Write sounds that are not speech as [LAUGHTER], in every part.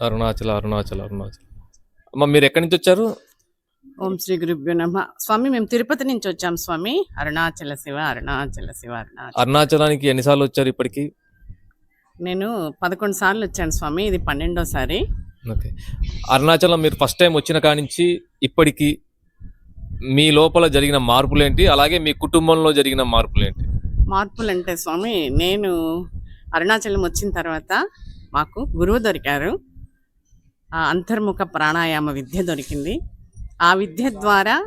అరుణాచల్ అరుణాచల్ అరుణాచల్. అమ్మ మీరు ఎక్కడి నుంచి వచ్చారు? ఓం శ్రీ గురుభ్యో నమ. స్వామి మేము తిరుపతి నుంచి వచ్చాం స్వామి. అరుణాచల శివ అరుణాచల శివ అరుణాచల అరుణాచలానికి ఎన్నిసార్లు వచ్చారు ఇప్పటికి? నేను పదకొండు సార్లు వచ్చాను స్వామి ఇది పన్నెండోసారి ఓకే. అరుణాచలం మీరు ఫస్ట్ టైం వచ్చిన కాడి నుంచి ఇప్పటికి మీ లోపల జరిగిన మార్పులు ఏంటి అలాగే మీ కుటుంబంలో జరిగిన మార్పులు ఏంటి మార్పులు అంటే స్వామి నేను అరుణాచలం వచ్చిన తర్వాత మాకు గురువు దొరికారు. అంతర్ముఖ ప్రాణాయామ విద్య దొరికింది. ఆ విద్య ద్వారా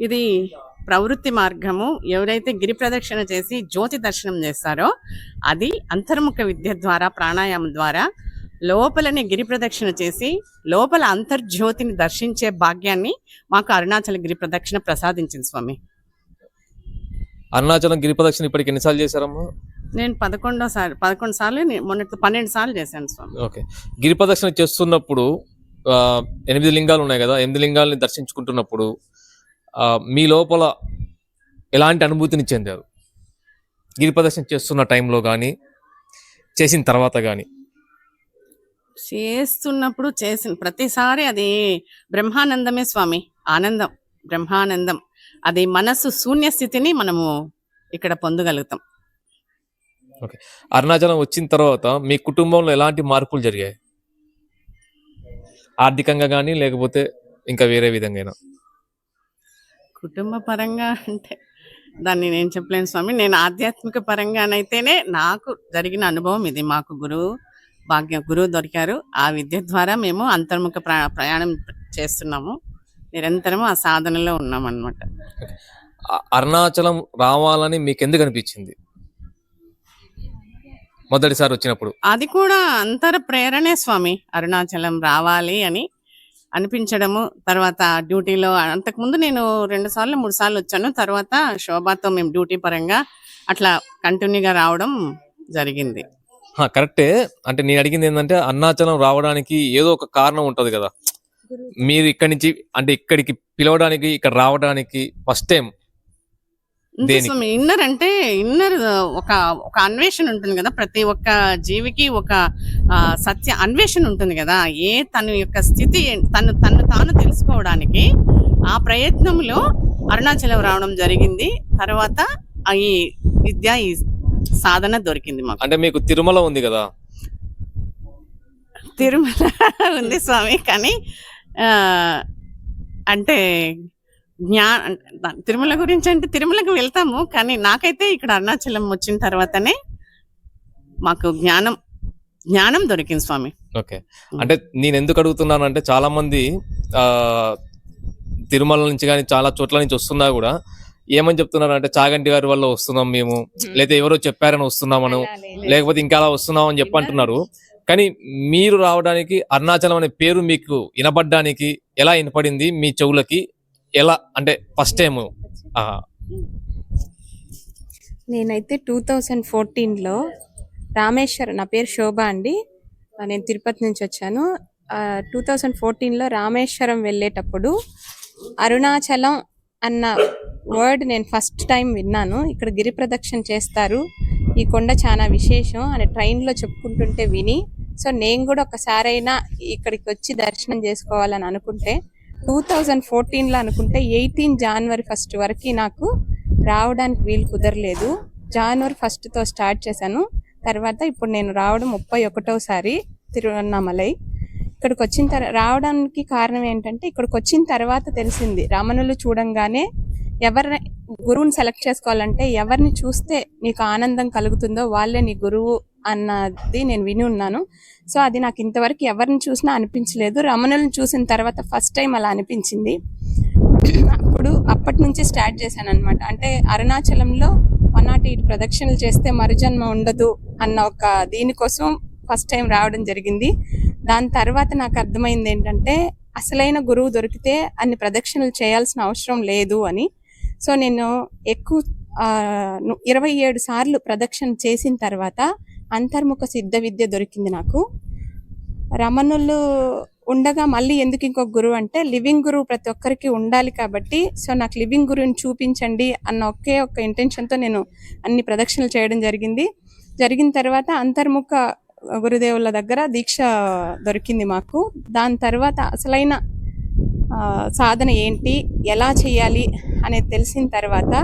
ఇది ప్రవృత్తి మార్గము. ఎవరైతే గిరి ప్రదక్షిణ చేసి జ్యోతి దర్శనం చేస్తారో అది అంతర్ముఖ విద్య ద్వారా ప్రాణాయామం ద్వారా లోపలని గిరి ప్రదక్షిణ చేసి లోపల అంతర్జ్యోతిని దర్శించే భాగ్యాన్ని మాకు అరుణాచల గిరి ప్రదక్షిణ ప్రసాదించింది స్వామి. అరుణాచలం గిరి ప్రదక్షిణ ఇప్పటికి ఎన్నిసార్లు చేశారమ్మా? నేను పదకొండో సార్లు పదకొండు సార్లు నే- మొన్న పన్నెండు సార్లు చేశాను స్వామి. ఓకే. గిరి ప్రదక్షిణ చేస్తున్నప్పుడు ఎనిమిది లింగాలు ఉన్నాయి కదా ఎనిమిది లింగాలని దర్శించుకుంటున్నప్పుడు మీ లోపల ఎలాంటి అనుభూతిని చెందారు? గిరి ప్రదక్షిణ చేస్తున్న టైంలో కానీ చేసిన తర్వాత కానీ చేస్తున్నప్పుడు చేసిన ప్రతిసారి అది బ్రహ్మానందమే స్వామి ఆనందం బ్రహ్మానందం. అది మనస్సు శూన్య స్థితిని మనము ఇక్కడ పొందగలుగుతాం. అరుణాచలం వచ్చిన తర్వాత మీ కుటుంబంలో ఎలాంటి మార్పులు జరిగాయి? ఆర్థికంగా కానీ లేకపోతే ఇంకా వేరే విధంగా కుటుంబ పరంగా అంటే దాన్ని నేను చెప్పలేను స్వామి. నేను ఆధ్యాత్మిక పరంగానైతేనే నాకు జరిగిన అనుభవం ఇది. మాకు గురువు భాగ్యం గురువు దొరికారు. ఆ విద్య ద్వారా మేము అంతర్ముఖ ప్ర- ప్రయాణం చేస్తున్నాము. నిరంతరము ఆ సాధనలో ఉన్నాం అనమాట అరుణాచలం రావాలని మీకు ఎందుకు అనిపించింది? మొదటిసారి వచ్చినప్పుడు. అది కూడా అంతర ప్రేరణే స్వామి. అరుణాచలం రావాలి అని అనిపించడము. తర్వాత డ్యూటీలో అంతకుముందు నేను రెండు సార్లు మూడు సార్లు వచ్చాను. తర్వాత శోభాతో మేము డ్యూటీ పరంగా అట్లా కంటిన్యూగా రావడం జరిగింది. హా, కరెక్టే. అంటే నేను అడిగింది ఏంటంటే అరుణాచలం రావడానికి ఏదో ఒక కారణం ఉంటది కదా. మీరు ఇక్కడి నుంచి అంటే ఇక్కడికి పిలవడానికి ఇక్కడ రావడానికి ఫస్ట్ టైం ఇన్నర్ అంటే ఇన్నర్ ఒక ఒక అన్వేషణ ఉంటుంది కదా. ప్రతి ఒక్క జీవికి ఒక సత్య అన్వేషణ ఉంటుంది కదా. ఏ తన యొక్క స్థితి తను తను తాను తెలుసుకోవడానికి ఆ ప్రయత్నంలో అరుణాచలం రావడం జరిగింది. తర్వాత ఈ విద్య ఈ సాధన దొరికింది మాకు. అంటే మీకు తిరుమల ఉంది కదా? తిరుమల ఉంది స్వామి కానీ అంటే జ్ఞా తిరుమల గురించి అంటే తిరుమలకు వెళ్తాము కానీ నాకైతే ఇక్కడ అరుణాచలం వచ్చిన తర్వాతనే మాకు జ్ఞానం జ్ఞానం దొరికింది స్వామి. ఓకే. అంటే నేను ఎందుకు అడుగుతున్నాను అంటే చాలా మంది ఆ తిరుమల నుంచి కానీ చాలా చోట్ల నుంచి వస్తున్నా కూడా ఏమని చెప్తున్నారు అంటే చాగంటి గారి వల్ల వస్తున్నాం మేము లేదా ఎవరో చెప్పారని వస్తున్నామను లేకపోతే ఇంకా అలా వస్తున్నాం అని చెప్పి అంటున్నారు. కానీ మీరు రావడానికి అరుణాచలం అనే పేరు మీకు వినపడడానికి ఎలా వినపడింది మీ చెవులకి? ఎలా అంటే ఫస్ట్ టైం నేనైతే టూ థౌజండ్ ఫోర్టీన్లో రామేశ్వర నా పేరు శోభ అండి. నేను తిరుపతి నుంచి వచ్చాను. టూ థౌజండ్ ఫోర్టీన్లో రామేశ్వరం వెళ్ళేటప్పుడు అరుణాచలం అన్న వర్డ్ నేను ఫస్ట్ టైం విన్నాను. ఇక్కడ గిరి ప్రదక్షిణ చేస్తారు. ఈ కొండ చాలా విశేషం అని ట్రైన్లో చెప్పుకుంటుంటే విని సో నేను కూడా ఒకసారైనా ఇక్కడికి వచ్చి దర్శనం చేసుకోవాలని అనుకుంటే టూ థౌజండ్ ఫోర్టీన్లో అనుకుంటే ఎయిటీన్ జనవరి ఫస్ట్ వరకు నాకు రావడానికి వీలు కుదరలేదు. జనవరి ఫస్ట్తో స్టార్ట్ చేశాను. తర్వాత ఇప్పుడు నేను రావడం ముప్పై ఒకటోసారి తిరువన్నామలై. ఇక్కడికి వచ్చిన తర్వాత రావడానికి కారణం ఏంటంటే ఇక్కడికి వచ్చిన తర్వాత తెలిసింది. రమణులు చూడంగానే ఎవరిని గురువుని సెలెక్ట్ చేసుకోవాలంటే ఎవరిని చూస్తే నీకు ఆనందం కలుగుతుందో వాళ్ళే నీ గురువు అన్నది నేను విని ఉన్నాను. సో అది నాకు ఇంతవరకు ఎవరిని చూసినా అనిపించలేదు. రమణులను చూసిన తర్వాత ఫస్ట్ టైం అలా అనిపించింది. అప్పుడు అప్పటి నుంచి స్టార్ట్ చేశాను అనమాట అంటే అరుణాచలంలో వన్ నాట్ ఎయిట్ ప్రదక్షిణలు చేస్తే మరుజన్మ ఉండదు అన్న ఒక దీనికోసం ఫస్ట్ టైం రావడం జరిగింది. దాని తర్వాత నాకు అర్థమైంది ఏంటంటే అసలైన గురువు దొరికితే అన్ని ప్రదక్షిణలు చేయాల్సిన అవసరం లేదు అని. సో నేను ఎక్కువ ఇరవై ఏడు సార్లు ప్రదక్షిణ చేసిన తర్వాత అంతర్ముఖ సిద్ధ విద్య దొరికింది నాకు. రమణులు ఉండగా మళ్ళీ ఎందుకు ఇంకొక గురువు అంటే లివింగ్ గురువు ప్రతి ఒక్కరికి ఉండాలి కాబట్టి సో నాకు లివింగ్ గురువుని చూపించండి అన్న ఒకే ఒక్క ఇంటెన్షన్తో నేను అన్ని ప్రదక్షిణలు చేయడం జరిగింది. జరిగిన తర్వాత అంతర్ముఖ గురుదేవుల దగ్గర దీక్ష దొరికింది మాకు. దాని తర్వాత అసలైన సాధన ఏంటి ఎలా చేయాలి అనేది తెలిసిన తర్వాత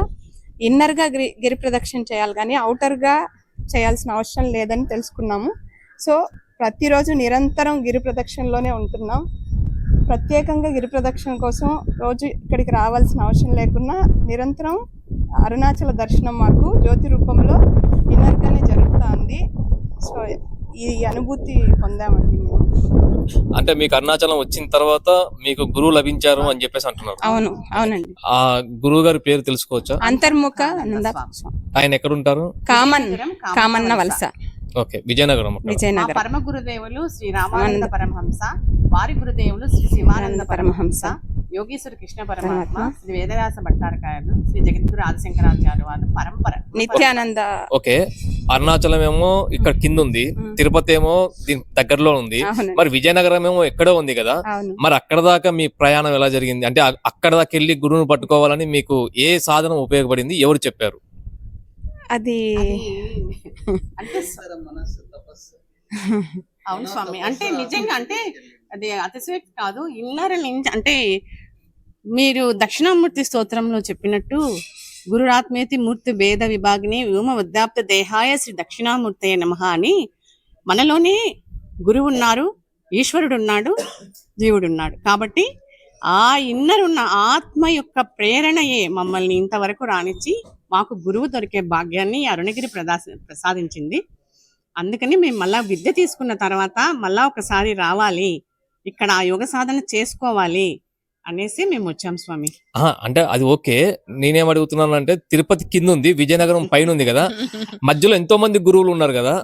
ఇన్నర్గా గిరి గిరి ప్రదక్షిణ చేయాలి కానీ అవుటర్గా చేయాల్సిన అవసరం లేదని తెలుసుకున్నాము. సో ప్రతిరోజు నిరంతరం గిరి ప్రదక్షిణలోనే ఉంటున్నాం. ప్రత్యేకంగా గిరి ప్రదక్షిణ కోసం రోజు ఇక్కడికి రావాల్సిన అవసరం లేకున్నా నిరంతరం అరుణాచల దర్శనం మాకు జ్యోతి రూపంలో ఇన్నర్గానే జరుగుతుంది. సో ఈ అనుభూతి పొందామండి మేము. అంటే మీకు అరుణాచలం వచ్చిన తర్వాత మీకు గురువు లభించారు అని చెప్పేసి అంటున్నారు. అవును అవునండి. ఆ గురువు గారి పేరు తెలుసుకోవచ్చా? అంతర్ముఖ ఆయన ఎక్కడ ఉంటారు కామన్ కామన్న వలస. ఓకే విజయనగరం విజయనగరం. పరమ గురుదేవులు శ్రీ రామానంద పరమహంస వారి గురుదేవులు శ్రీ శివానంద పరమహంస. యోగీశ్వర కృష్ణ పరమాత్మ శ్రీ వేదవ్యాస భట్టారకాయలు శ్రీ జగద్గురు ఆదిశంకరాచార్య వారు పరంపర. నిత్యానంద ఓకే అరుణాచలం ఏమో ఇక్కడ కింద ఉంది తిరుపతి ఏమో దీని దగ్గరలో ఉంది. మరి విజయనగరం ఏమో ఎక్కడో ఉంది కదా. మరి అక్కడ దాకా మీ ప్రయాణం ఎలా జరిగింది? అంటే అక్కడ దాకా వెళ్ళి గురువుని పట్టుకోవాలని మీకు ఏ సాధనం ఉపయోగపడింది? ఎవరు చెప్పారు? అది [LAUGHS] అంటే అవును స్వామి. అంటే నిజంగా అంటే అది అతిశయోక్తి కాదు. ఇన్నర నుంచి అంటే మీరు దక్షిణామూర్తి స్తోత్రంలో చెప్పినట్టు గురురాత్మేతి మూర్తి భేద విభాగిని వ్యూమ వృద్ధాప్త దేహాయ శ్రీ దక్షిణామూర్తయ నమ అని మనలోనే గురువు ఉన్నారు ఈశ్వరుడు ఉన్నాడు జీవుడు ఉన్నాడు కాబట్టి ఆ ఇన్నర్ ఉన్న ఆత్మ యొక్క ప్రేరణయే మమ్మల్ని ఇంతవరకు రానిచ్చి మాకు గురువు దొరికే భాగ్యాన్ని అరుణగిరి ప్రదాస ప్రసాదించింది. అందుకని మేము మళ్ళా విద్య తీసుకున్న తర్వాత మళ్ళా ఒకసారి రావాలి. ఇక్కడ ఆ యోగ సాధన చేసుకోవాలి. అనేసి మేము వచ్చాం స్వామి. ఆహా, అంటే అది ఓకే. నేనేం అడుగుతున్నాను అంటే తిరుపతి కింద ఉంది విజయనగరం [LAUGHS] పైన ఉంది కదా. మధ్యలో ఎంతో మంది గురువులు ఉన్నారు కదా.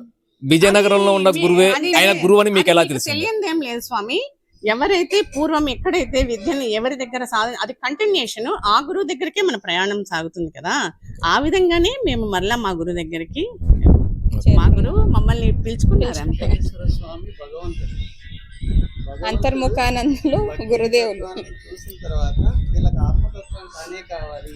విజయనగరంలో ఉన్న గురువే ఆయన గురువు అని మీకు ఎలా తెలియంది ఏం లేదు స్వామి. ఎవరైతే పూర్వం ఎక్కడైతే విద్యను ఎవరి దగ్గర సాధ అది కంటిన్యూషన్ ఆ గురువు దగ్గరికే మన ప్రయాణం సాగుతుంది కదా. ఆ విధంగానే మేము మరలా మా గురువు దగ్గరికి మా గురువు మమ్మల్ని పిలుచుకున్నారు అంతే స్వామి భగవంతుడు. అంతర్ముఖానందులు గురుదేవులు. చూసిన తర్వాత వీళ్ళకి ఆత్మతత్వం తానే కావాలి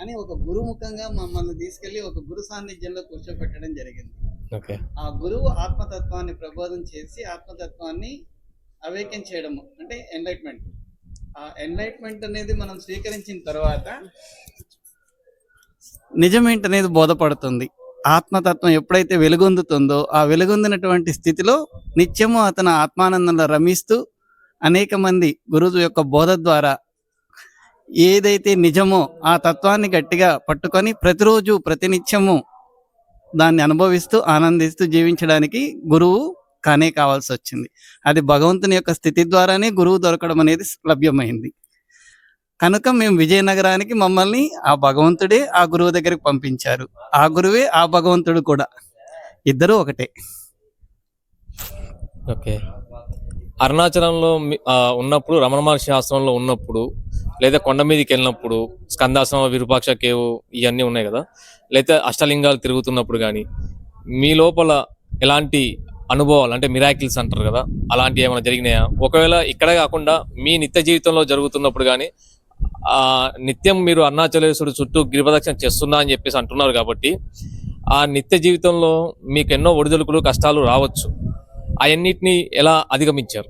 అని ఒక గురుముఖంగా మమ్మల్ని తీసుకెళ్ళి ఒక గురు సాన్నిధ్యంలో కూర్చోబెట్టడం జరిగింది. ఓకే. ఆ గురువు ఆత్మతత్వాన్ని ప్రబోధం చేసి ఆత్మతత్వాన్ని అవేకం చేయడము అంటే ఎన్లైట్మెంట్ ఆ ఎన్లైట్మెంట్ అనేది మనం స్వీకరించిన తర్వాత నిజమేంటనేది బోధపడుతుంది. ఆత్మతత్వం ఎప్పుడైతే వెలుగొందుతుందో ఆ వెలుగొందినటువంటి స్థితిలో నిత్యము అతను ఆత్మానందంలో రమిస్తూ అనేక మంది గురువు యొక్క బోధ ద్వారా ఏదైతే నిజమో ఆ తత్వాన్ని గట్టిగా పట్టుకొని ప్రతిరోజు ప్రతినిత్యము దాన్ని అనుభవిస్తూ ఆనందిస్తూ జీవించడానికి గురువు కానే కావాల్సి వచ్చింది. అది భగవంతుని యొక్క స్థితి ద్వారానే గురువు దొరకడం అనేది లభ్యమైంది. కనుక మేము విజయనగరానికి మమ్మల్ని ఆ భగవంతుడే ఆ గురువు దగ్గరికి పంపించారు. ఆ గురువే ఆ భగవంతుడు కూడా. ఇద్దరు ఒకటే. ఓకే. అరుణాచలంలో ఉన్నప్పుడు రమణ మహర్షి ఆశ్రమంలో ఉన్నప్పుడు లేదా కొండ మీదకి వెళ్ళినప్పుడు స్కందాశ్రమ విరూపాక్ష కేవు ఇవన్నీ ఉన్నాయి కదా? లేదా అష్టలింగాలు తిరుగుతున్నప్పుడు కానీ మీ లోపల ఎలాంటి అనుభవాలు అంటే మిరాకిల్స్ అంటారు కదా? అలాంటివి ఏమైనా జరిగినాయా? ఒకవేళ ఇక్కడ కాకుండా మీ నిత్య జీవితంలో జరుగుతున్నప్పుడు కానీ ఆ నిత్యం మీరు అరుణాచలేశ్వరుడు చుట్టూ గిరిప్రదక్షిణ చేస్తున్నా అని చెప్పేసి అంటున్నారు కాబట్టి ఆ నిత్య జీవితంలో మీకు ఎన్నో ఒడిదుడుకులు కష్టాలు రావచ్చు. అవన్నిటిని ఎలా అధిగమించారు?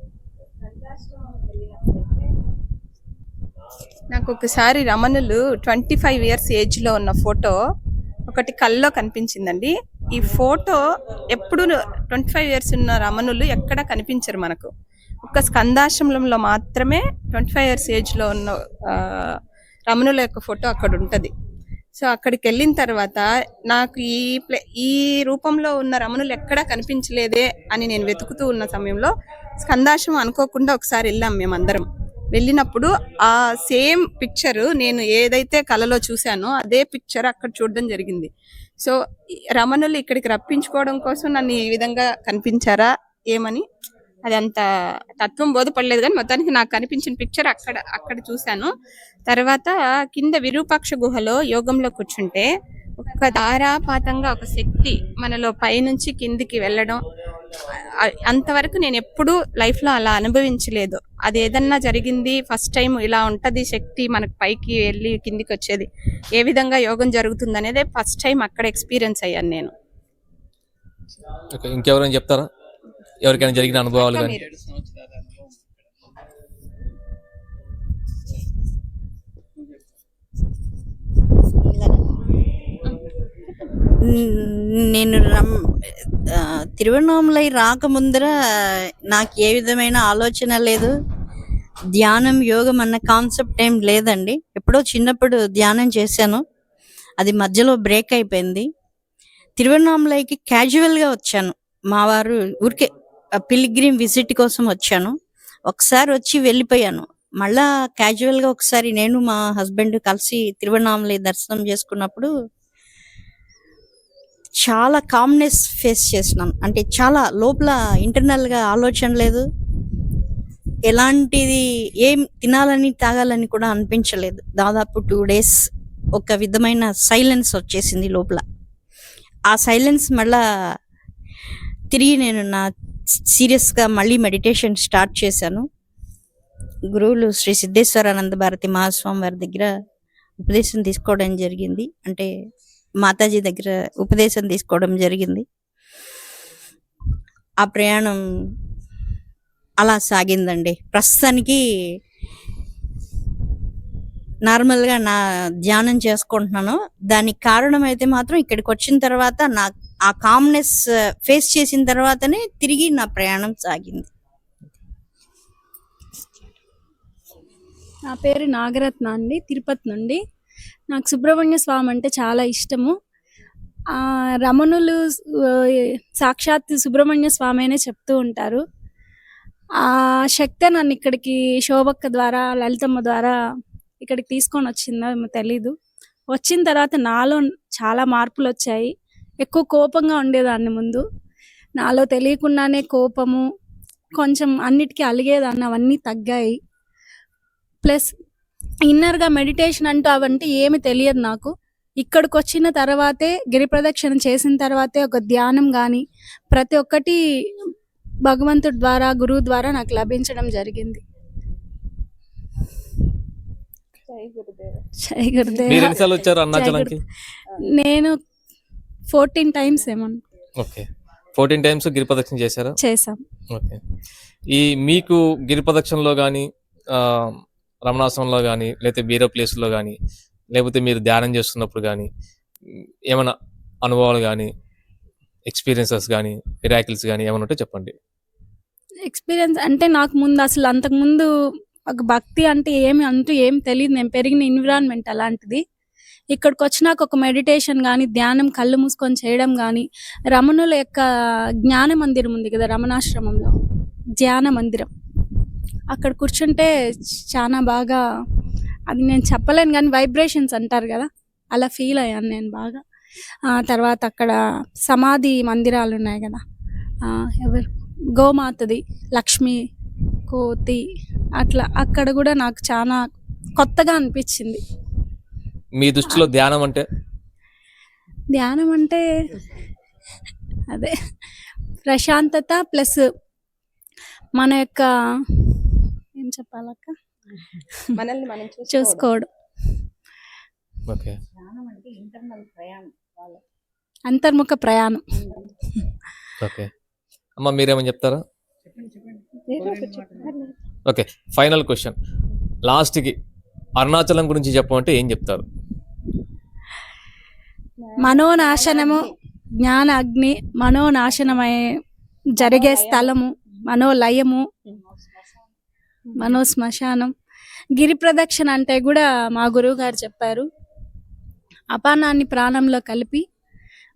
నాకు ఒకసారి రమణులు ట్వంటీ ఫైవ్ ఇయర్స్ ఏజ్లో ఉన్న ఫోటో ఒకటి కల్లో కనిపించిందండి. ఈ ఫోటో ఎప్పుడు ట్వంటీ ఫైవ్ ఇయర్స్ ఉన్న రమణులు ఎక్కడ కనిపించరు మనకు. ఒక్క స్కందాశ్రమంలో మాత్రమే ట్వంటీ ఫైవ్ ఇయర్స్ ఏజ్లో ఉన్న రమణుల యొక్క ఫోటో అక్కడ ఉంటుంది. సో అక్కడికి వెళ్ళిన తర్వాత నాకు ఈ ప్లే ఈ రూపంలో ఉన్న రమణులు ఎక్కడా కనిపించలేదే అని నేను వెతుకుతూ ఉన్న సమయంలో స్కందాశ్రమం అనుకోకుండా ఒకసారి వెళ్ళాం మేమందరం. వెళ్ళినప్పుడు ఆ సేమ్ పిక్చర్ నేను ఏదైతే కలలో చూశానో అదే పిక్చర్ అక్కడ చూడడం జరిగింది. సో రమణులు ఇక్కడికి రప్పించుకోవడం కోసం నన్ను ఈ విధంగా కనిపించారా? ఏమని? అది అంత తత్వం బోధపడలేదు కానీ మొత్తానికి నాకు కనిపించిన పిక్చర్ అక్కడ అక్కడ చూశాను. తర్వాత కింద విరూపాక్ష గుహలో యోగంలో కూర్చుంటే ఒక ధారాపాతంగా ఒక శక్తి మనలో పైనుంచి కిందికి వెళ్ళడం అంతవరకు నేను ఎప్పుడూ లైఫ్లో అలా అనుభవించలేదు. అది ఏదన్నా జరిగింది ఫస్ట్ టైం ఇలా ఉంటుంది శక్తి మనకు పైకి వెళ్ళి కిందికి వచ్చేది ఏ విధంగా యోగం జరుగుతుంది అనేది ఫస్ట్ టైం అక్కడ ఎక్స్పీరియన్స్ అయ్యాను నేను. ఇంకెవరైనా చెప్తారా? ఎవరికైనా జరిగిన అనుభవాలు కానీ. నేను రమ్ తిరువణామలై రాకముందర నాకు ఏ విధమైన ఆలోచన లేదు. ధ్యానం యోగం అన్న కాన్సెప్ట్ ఏం లేదండి. ఎప్పుడో చిన్నప్పుడు ధ్యానం చేశాను. అది మధ్యలో బ్రేక్ అయిపోయింది. తిరువణామలైకి క్యాజువల్గా వచ్చాను. మా వారు ఊరికే పిలిగ్రిమ్ విజిట్ కోసం వచ్చాను. ఒకసారి వచ్చి వెళ్ళిపోయాను. మళ్ళా క్యాజువల్గా ఒకసారి నేను మా హస్బెండ్ కలిసి తిరువణామలై దర్శనం చేసుకున్నప్పుడు చాలా కామ్నెస్ ఫేస్ చేసినాను అంటే చాలా లోపల ఇంటర్నల్గా ఆలోచన లేదు. ఎలాంటిది ఏం తినాలని తాగాలని కూడా అనిపించలేదు. దాదాపు టూ డేస్ ఒక విధమైన సైలెన్స్ వచ్చేసింది లోపల. ఆ సైలెన్స్ మళ్ళా తిరిగి నేను నా సీరియస్గా మళ్ళీ మెడిటేషన్ స్టార్ట్ చేశాను. గురువులు శ్రీ సిద్ధేశ్వరానంద భారతి మహాస్వామి వారి దగ్గర ఉపదేశం తీసుకోవడం జరిగింది. అంటే మాతాజీ దగ్గర ఉపదేశం తీసుకోవడం జరిగింది. ఆ ప్రయాణం అలా సాగిందండి. ప్రస్తుతానికి నార్మల్గా నా ధ్యానం చేసుకుంటున్నాను. దానికి కారణం అయితే మాత్రం ఇక్కడికి వచ్చిన తర్వాత నాకు ఆ కామ్నెస్ ఫేస్ uh, చేసిన తర్వాతనే తిరిగి నా ప్రయాణం సాగింది. నా పేరు నాగరత్న అండి తిరుపతి నుండి. నాకు సుబ్రహ్మణ్య స్వామి అంటే చాలా ఇష్టము. రమణులు సాక్షాత్ సుబ్రహ్మణ్య స్వామి అనే చెప్తూ ఉంటారు. ఆ శక్తి నన్ను ఇక్కడికి శోభక్క ద్వారా లలితమ్మ ద్వారా ఇక్కడికి తీసుకొని వచ్చిందో ఏమో తెలీదు. వచ్చిన తర్వాత నాలో చాలా మార్పులు వచ్చాయి. ఎక్కువ కోపంగా ఉండేదాన్ని ముందు. నాలో తెలియకుండానే కోపము కొంచెం అన్నిటికీ అలిగేదాన్ని అవన్నీ తగ్గాయి. ప్లస్ ఇన్నర్గా మెడిటేషన్ అంటూ అవంటే ఏమి తెలియదు నాకు. ఇక్కడికి వచ్చిన తర్వాతే గిరి ప్రదక్షిణ చేసిన తర్వాతే ఒక ధ్యానం కానీ ప్రతి ఒక్కటి భగవంతుడి ద్వారా గురువు ద్వారా నాకు లభించడం జరిగింది. జై గురుదేవ. నేను ఫోర్టీన్ టైమ్స్ ఏమో. ఓకే. ఫోర్టీన్ టైమ్స్ గిరి ప్రదక్షిణ చేశారా? చేశాం. ఓకే. ఈ మీకు గిరి ప్రదక్షిణలో కానీ రమణాశ్రమంలో కానీ లేకపోతే వేరే ప్లేస్లో కానీ లేకపోతే మీరు ధ్యానం చేస్తున్నప్పుడు కానీ ఏమైనా అనుభవాలు కానీ ఎక్స్పీరియన్సెస్ కానీ మిరాకిల్స్ కానీ ఏమైనా ఉంటే చెప్పండి. ఎక్స్పీరియన్స్ అంటే నాకు ముందు అసలు అంతకుముందు ఒక భక్తి అంటే ఏమి అంటూ ఏం తెలియదు నేను పెరిగిన ఎన్విరాన్మెంట్ అలాంటిది. ఇక్కడికి వచ్చినాక ఒక మెడిటేషన్ కానీ ధ్యానం కళ్ళు మూసుకొని చేయడం కానీ రమణుల యొక్క జ్ఞాన మందిరం ఉంది కదా రమణాశ్రమంలో. ధ్యాన మందిరం. అక్కడ కూర్చుంటే చాలా బాగా అది నేను చెప్పలేను కానీ వైబ్రేషన్స్ అంటారు కదా అలా ఫీల్ అయ్యాను నేను బాగా. ఆ తర్వాత అక్కడ సమాధి మందిరాలు ఉన్నాయి కదా ఎవరు? గోమాతది లక్ష్మి కోతి అట్లా. అక్కడ కూడా నాకు చాలా కొత్తగా అనిపించింది. మీ దృష్టిలో ధ్యానం అంటే? ధ్యానం అంటే అదే ప్రశాంతత ప్లస్ మన యొక్క ఏం చెప్పాలక్క? మనల్ని మనం చూసుకోవడం. ఓకే. అంతర్ముఖ ప్రయాణం. ఓకే. అమ్మ మీరేమని చెప్తారా? Okay final question. లాస్ట్కి అరుణాచలం గురించి చెప్పమంటే ఏం చెప్తారు? మనోనాశనము జ్ఞాన అగ్ని మనోనాశనమై జరిగే స్థలము మనోలయము మనో శ్మశానం గిరి ప్రదక్షిణ అంటే కూడా మా గురువు గారు చెప్పారు. అపానాన్ని ప్రాణంలో కలిపి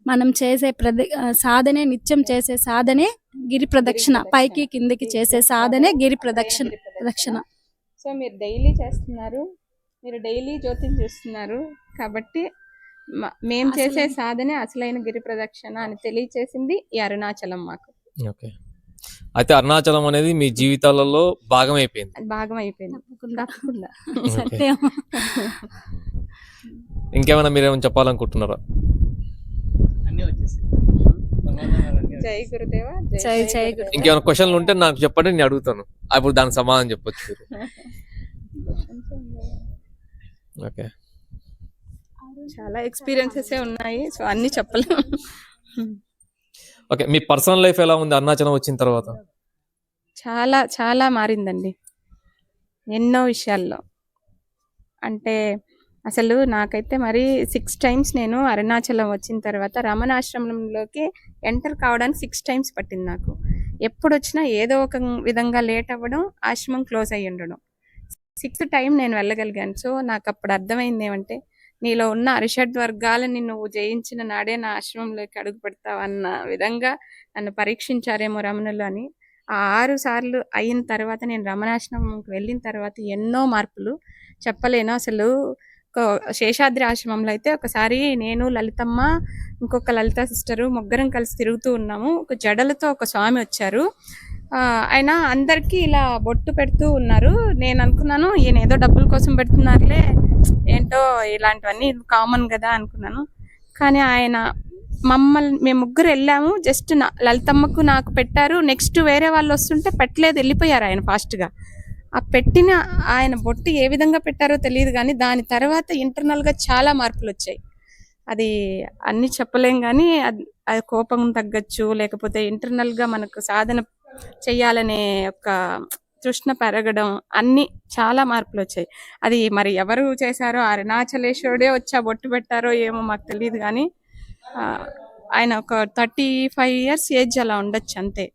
మనం చేసే ప్రద సాధనే నిత్యం చేసే సాధనే గిరి ప్రదక్షిణ. పైకి కిందికి చేసే సాధనే గిరి ప్రదక్షిణ. ప్రదక్షిణ. సో మీరు డైలీ చేస్తున్నారు. మీరు డైలీ జ్యోతిని చూస్తున్నారు. కాబట్టి మ- మేం చేసే సాధనే అసలైన గిరి ప్రదక్షిణ అని తెలియచేసింది ఈ అరుణాచలం మాకు. ఓకే. అయితే అరుణాచలం అనేది మీ జీవితాలలో భాగం అయిపోయింది భాగం అయిపోయింది తప్పకుండా. [LAUGHS] సత్యం. ఇంకేమైనా మీరేమైనా చెప్పాలనుకుంటున్నారా? అన్నీ వచ్చేసి. జై గురుదేవ జై జై గురు ఇంకేమైనా క్వశ్చన్లు ఉంటే నాకు చెప్పండి నేను అడుగుతాను. అప్పుడు దానికి సమాధానం చెప్పొచ్చు [LAUGHS] ఓకే. చాలా ఎక్స్పీరియన్సెస్ ఉన్నాయి. సో అన్ని చెప్పలేము. ఓకే మీ పర్సనల్ లైఫ్ ఎలా ఉంది? అరుణాచలం వచ్చిన తర్వాత? చాలా చాలా మారిందండి. ఎన్నో విషయాల్లో. అంటే అసలు నాకైతే మరి సిక్స్ టైమ్స్ నేను అరుణాచలం వచ్చిన తర్వాత రమణాశ్రమంలోకి ఎంటర్ కావడానికి సిక్స్ టైమ్స్ పట్టింది నాకు. ఎప్పుడు వచ్చినా ఏదో ఒక విధంగా లేట్ అవ్వడం ఆశ్రమం క్లోజ్ అయ్యి ఉండడం సిక్స్త్ టైం నేను వెళ్ళగలిగాను. సో నాకు అప్పుడు అర్థమైంది ఏమంటే నీలో ఉన్న అరిషడ్ వర్గాలని నువ్వు జయించిన నాడే నా ఆశ్రమంలోకి అడుగు పెడతావన్న విధంగా నన్ను పరీక్షించారేమో రమణులు అని. ఆ ఆరు సార్లు అయిన తర్వాత నేను రమణాశ్రమంకి వెళ్ళిన తర్వాత ఎన్నో మార్పులు చెప్పలేను. అసలు ఒక శేషాద్రి ఆశ్రమంలో అయితే ఒకసారి నేను లలితమ్మ ఇంకొక లలిత సిస్టరు ముగ్గురం కలిసి తిరుగుతూ ఉన్నాము. ఒక జడలతో ఒక స్వామి వచ్చారు. ఆయన అందరికీ ఇలా బొట్టు పెడుతూ ఉన్నారు. నేను అనుకున్నాను ఈయన ఏదో డబ్బుల కోసం పెడుతున్నారులే ఏంటో ఇలాంటివన్నీ కామన్ కదా అనుకున్నాను. కానీ ఆయన మమ్మల్ని మేము ముగ్గురు వెళ్ళాము జస్ట్ నా లలితమ్మకు నాకు పెట్టారు. నెక్స్ట్ వేరే వాళ్ళు వస్తుంటే పెట్టలేదు వెళ్ళిపోయారు ఆయన ఫాస్ట్గా ఆ పెట్టిన ఆయన బొట్టు ఏ విధంగా పెట్టారో తెలియదు కానీ దాని తర్వాత ఇంటర్నల్గా చాలా మార్పులు వచ్చాయి. అది అన్ని చెప్పలేం కానీ అది అది కోపం తగ్గచ్చు లేకపోతే ఇంటర్నల్గా మనకు సాధన చెయ్యాలనే ఒక తృష్ణ పెరగడం అన్ని చాలా మార్పులు వచ్చాయి అది మరి ఎవరు చేశారో అరుణాచలేశ్వరుడే వచ్చి బొట్టు పెట్టారో ఏమో మాకు తెలియదు కానీ ఆయన ఒక థర్టీ ఫైవ్ ఇయర్స్ ఏజ్ అలా ఉండొచ్చు అంతే.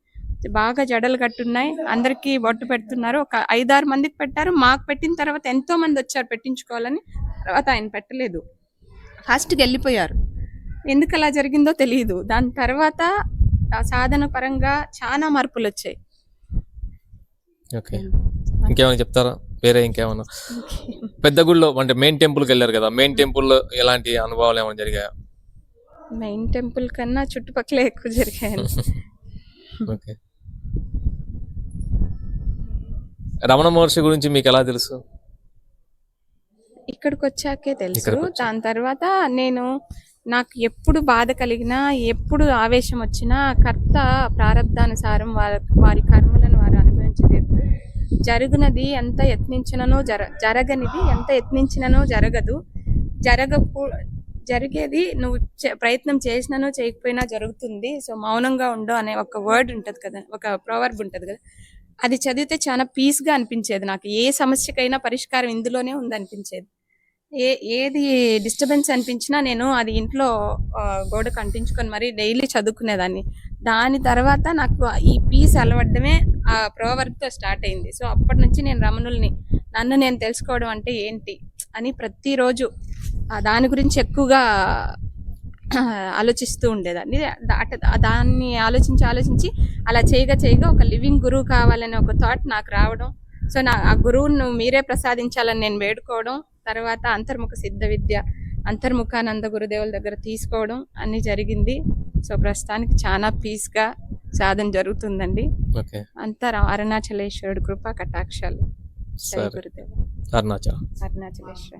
బాగా జడలు కట్టున్నాయి అందరికీ బొట్టు పెడుతున్నారు. ఒక ఐదారు మందికి పెట్టారు మాకు పెట్టిన తర్వాత ఎంతో మంది వచ్చారు పెట్టించుకోవాలని తర్వాత ఆయన పెట్టలేదు. ఫాస్ట్కి వెళ్ళిపోయారు. ఎందుకు అలా జరిగిందో తెలియదు దాని తర్వాత సాధన పరంగా చాలా మార్పులు వచ్చాయి ఓకే ఇంకేమైనా చెప్తారా? వేరే ఇంకేమైనా పెద్ద గుడిలో అంటే మెయిన్ టెంపుల్కి వెళ్ళారు కదా మెయిన్ టెంపుల్లో ఎలాంటి అనుభవాలు ఏమైనా జరిగాయా? మెయిన్ టెంపుల్ కన్నా చుట్టుపక్కల ఎక్కువ జరిగాయి [LAUGHS] ఓకే. రమణ మహర్షి గురించి మీకు ఎలా తెలుసు? ఇక్కడికి వచ్చాకే తెలుసు. దాని తర్వాత నేను నాకు ఎప్పుడు బాధ కలిగినా ఎప్పుడు ఆవేశం వచ్చినా కర్త ప్రారంధానుసారం వారి వారి కర్మలను వారు అనుభవించలేదు. జరుగునది ఎంత యత్నించిననో జర జరగనిది ఎంత యత్నించిననో జరగదు. జరగకూ జరిగేది నువ్వు చే- ప్రయత్నం చేసినానో చేయకపోయినా జరుగుతుంది. సో మౌనంగా ఉండు అనే ఒక వర్డ్ ఉంటుంది కదా ఒక ప్రోవర్బ్ ఉంటుంది కదా. అది చదివితే చాలా పీస్గా అనిపించేది నాకు. ఏ సమస్యకైనా పరిష్కారం ఇందులోనే ఉంది అనిపించేది ఏ ఏది డిస్టర్బెన్స్ అనిపించినా నేను అది ఇంట్లో గోడ గోడకు అంటించుకొని మరి డైలీ చదువుకునేదాన్ని. దాని తర్వాత నాకు ఈ పీస్ అలవడమే ఆ ప్రోవర్క్తో స్టార్ట్ అయింది. సో అప్పటి నుంచి నేను రమణుల్ని నన్ను నేను తెలుసుకోవడం అంటే ఏంటి అని ప్రతిరోజు దాని గురించి ఎక్కువగా ఆలోచిస్తూ ఉండేదాన్ని. దా- అట- దాన్ని ఆలోచించి ఆలోచించి అలా చేయగా చేయగా ఒక లివింగ్ గురువు కావాలనే ఒక థాట్ నాకు రావడం. సో నా ఆ గురువును మీరే ప్రసాదించాలని నేను వేడుకోవడం. తర్వాత అంతర్ముఖ సిద్ధ విద్య అంతర్ముఖానంద గురుదేవుల దగ్గర తీసుకోవడం అన్ని జరిగింది. సో ప్రస్తుతానికి చాలా పీస్గా సాధన జరుగుతుందండి. ఓకే. అంతా అరుణాచలేశ్వరుడు కృపా కటాక్షాలు. అరుణాచలం. అరుణాచలేశ్వర.